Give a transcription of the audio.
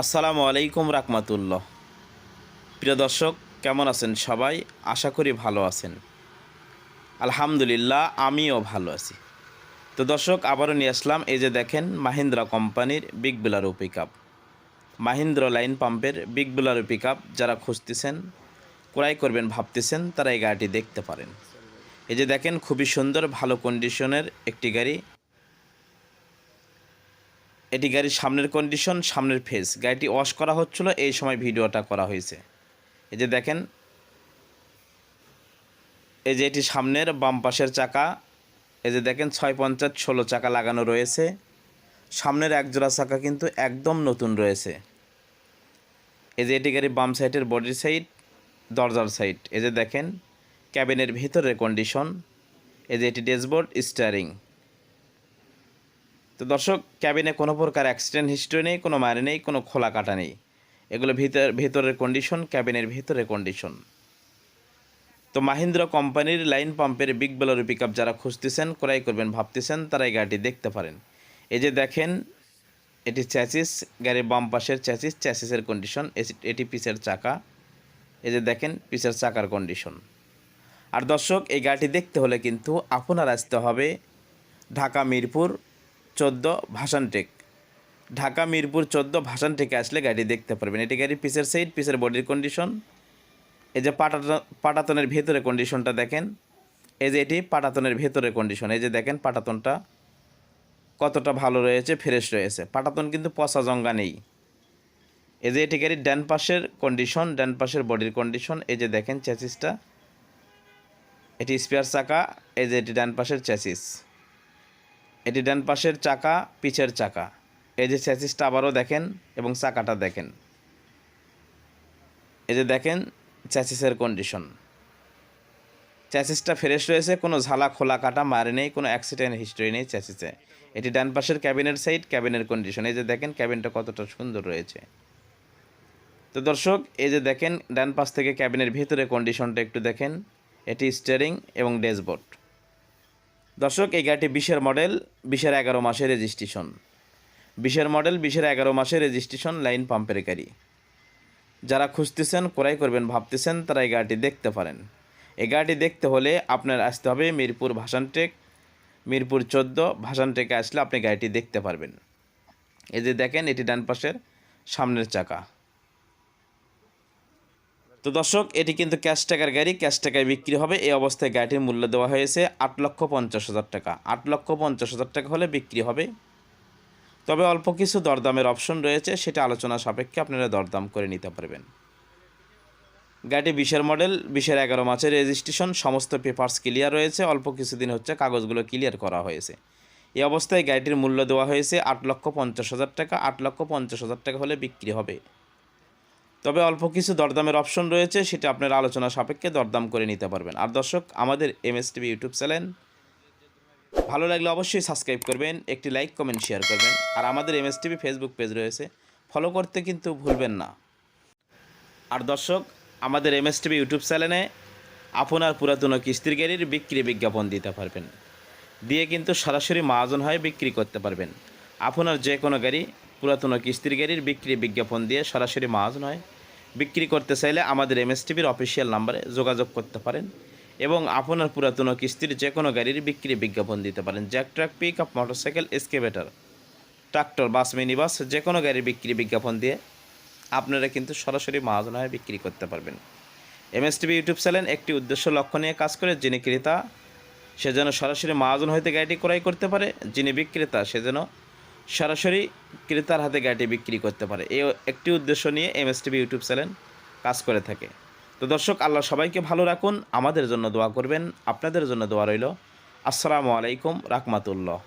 আসসালামু আলাইকুম রাকমাতুল্লাহ প্রিয় দর্শক, কেমন আছেন সবাই? আশা করি ভালো আছেন। আলহামদুলিল্লাহ, আমিও ভালো আছি। তো দর্শক, আবারও নিয়ে আসলাম এই যে দেখেন মাহিন্দ্রা কোম্পানির big Bolero pickup Mahindra line পাম্পের বিগ বিলারো পিক আপ যারা খুঁজতেছেন, ক্রয় করবেন ভাবতেছেন, তারা এই গাড়িটি দেখতে পারেন। এই যে দেখেন, খুবই সুন্দর, ভালো কন্ডিশনের একটি গাড়ি। এটি গাড়ির সামনের কন্ডিশন সামনের ফেস গাড়িটি ওয়াশ করা হচ্ছিল, এই সময় ভিডিওটা করা হয়েছে। এই যে দেখেন, এই যে এটি সামনের, বাম পাশের চাকা, এই যে দেখেন, ছয় পঞ্চাশ, ষোলো চাকা লাগানো রয়েছে। সামনের এক জোড়া চাকা কিন্তু একদম নতুন রয়েছে। এই যে এটি গাড়ির বাম সাইডের বডির সাইড দরজার সাইড এই যে দেখেন ক্যাবিনের ভিতরের কন্ডিশন এই যে এটি ড্যাশবোর্ড স্টিয়ারিং তো দর্শক, ক্যাবিনে কোনো প্রকার অ্যাক্সিডেন্ট হিস্ট্রি নেই, কোনো মারে নেই, কোনো খোলা কাটা নেই। এগুলো ভিতর, ভেতরের কন্ডিশন ক্যাবিনের ভিতরের কন্ডিশন তো মাহিন্দ্রা কোম্পানির লাইন পাম্পের বিগ বেলোর পিক যারা খুঁজতেছেন, ক্রয় করবেন ভাবতেছেন তারা এই গাড়িটি দেখতে পারেন। এই যে দেখেন, এটি চ্যাসিস গাড়ির বাম পাশের চ্যাসিস চ্যাসিসের কন্ডিশন এটি পিসের চাকা। এই যে দেখেন, পিসের চাকার কন্ডিশন আর দর্শক, এই গাড়িটি দেখতে হলে কিন্তু আপনার আসতে হবে ঢাকা মিরপুর চোদ্দ ভাসানটেক ঢাকা, মিরপুর চোদ্দ ভাসানটেকে আসলে গাড়ি দেখতে পারবেন। এটি গাড়ির পিসের সাইড পিসের বডির কন্ডিশন এই যে পাটাতন পাটাতনের ভেতরে কন্ডিশনটা দেখেন। এই যে এটি পাটাতনের ভেতরে কন্ডিশন এই যে দেখেন পাটাতনটা কতটা ভালো রয়েছে ফ্রেশ রয়েছে। পাটাতন কিন্তু পচা জঙ্গা নেই। এই যে এটি গাড়ির ডান পাশের কন্ডিশন ডান পাশের বডির কন্ডিশন এই যে দেখেন চ্যাসিসটা এটি স্পেয়ার চাকা, এই যে এটি ডান পাশের চ্যাসিস এটি ডান পাশের চাকা, পিছের চাকা। এই যে চ্যাসিসটা আবারও দেখেন এবং চাকাটা দেখেন। এই যে দেখেন চ্যাসিসের কন্ডিশন চ্যাসিসটা ফ্রেশ রয়েছে, কোনো ঝালা খোলা কাটা মারে নেই, কোনো অ্যাক্সিডেন্ট হিস্ট্রি নেই চ্যাসিসে এটি ডান পাশের ক্যাবিনের সাইড ক্যাবিনের কন্ডিশন এই যে দেখেন ক্যাবিনটা কতটা সুন্দর রয়েছে। তো দর্শক, এই যে দেখেন ডান পাশ থেকে ক্যাবিনের ভিতরে কন্ডিশনটা একটু দেখেন। এটি স্টিয়ারিং এবং ড্যাশবোর্ড। দর্শক, এই গাড়িটি বিশের মডেল, বিশের এগারো মাসে রেজিস্ট্রেশন। বিশের মডেল, বিশের এগারো মাসের রেজিস্ট্রেশন লাইন পাম্পের গাড়ি। যারা খুঁজতেছেন, ক্রয় করবেন, ভাবতেছেন, তারা এই গাড়িটি দেখতে পারেন। এই গাড়িটি দেখতে হলে আপনার আসতে হবে মিরপুর ভাসানটেক মিরপুর চোদ্দ ভাসানটেকে আসলে আপনি গাড়িটি দেখতে পারবেন। এই যে দেখেন, এটি ডান পাশের সামনের চাকা। তো দর্শক, এটি কিন্তু ক্যাশ টাকার গাড়ি, ক্যাশ টাকায় বিক্রি হবে। এই অবস্থায় গাড়িটির মূল্য দেওয়া হয়েছে আট লক্ষ পঞ্চাশ হাজার টাকা। আট লক্ষ পঞ্চাশ হাজার টাকা হলে বিক্রি হবে। তবে অল্প কিছু দরদামের অপশন রয়েছে, সেটা আলোচনা সাপেক্ষে আপনারা দরদাম করে নিতে পারবেন। গাড়িটি বিশের মডেল, বিশের এগারো মাসের রেজিস্ট্রেশন, সমস্ত পেপার্স ক্লিয়ার রয়েছে, অল্প কিছুদিন হচ্ছে কাগজগুলো ক্লিয়ার করা হয়েছে। এই অবস্থায় গাড়িটির মূল্য দেওয়া হয়েছে আট লক্ষ পঞ্চাশ হাজার টাকা। আট লক্ষ পঞ্চাশ হাজার টাকা হলে বিক্রি হবে। তবে অল্প কিছু দরদামের অপশন রয়েছে, সেটা আপনার আলোচনা সাপেক্ষে দরদাম করে নিতে পারবেন। আর দর্শক, আমাদের M S TV YouTube channel ভালো লাগলে অবশ্যই সাবস্ক্রাইব করবেন, একটি লাইক, কমেন্ট, শেয়ার করবেন। আর আমাদের M S TV Facebook page রয়েছে, ফলো করতে কিন্তু ভুলবেন না। আর দর্শক, আমাদের এম এস টিভি ইউটিউব চ্যানেলে আপনার পুরাতন কিস্তির গাড়ির বিক্রি বিজ্ঞাপন দিতে পারবেন। দিয়ে কিন্তু সরাসরি মহাজন হয়ে বিক্রি করতে পারবেন। আপনার যে কোনো গাড়ি পুরাতন কিস্তির গাড়ির বিক্রি বিজ্ঞাপন দিয়ে সরাসরি মহাজন হয় বিক্রি করতে চাইলে আমাদের এম এস টিভির অফিসিয়াল নাম্বারে যোগাযোগ করতে পারেন এবং আপনার পুরাতন কিস্তির যে কোনো গাড়ির বিক্রি বিজ্ঞাপন দিতে পারেন। Jack truck pickup motorcycle, excavator, tractor, bus mini bus যে কোনো গাড়ির বিক্রি বিজ্ঞাপন দিয়ে আপনারা কিন্তু সরাসরি মহাজন হয়ে বিক্রি করতে পারবেন। M S TV YouTube channel একটি উদ্দেশ্য লক্ষ্য নিয়ে কাজ করে যিনি ক্রেতা, সে যেন সরাসরি মহাজন হইতে গাড়িটি ক্রয় করতে পারে, যিনি বিক্রেতা, সে যেন সরাসরি ক্রেতার হাতে গাড়িটি বিক্রি করতে পারে। এই একটি উদ্দেশ্য নিয়ে M S TV YouTube channel কাজ করে থাকে। তো দর্শক, আল্লাহ সবাইকে ভালো রাখুন, আমাদের জন্য দোয়া করবেন, আপনাদের জন্য দোয়া রইল। আসসালামু আলাইকুম, রাহমাতুল্লাহ।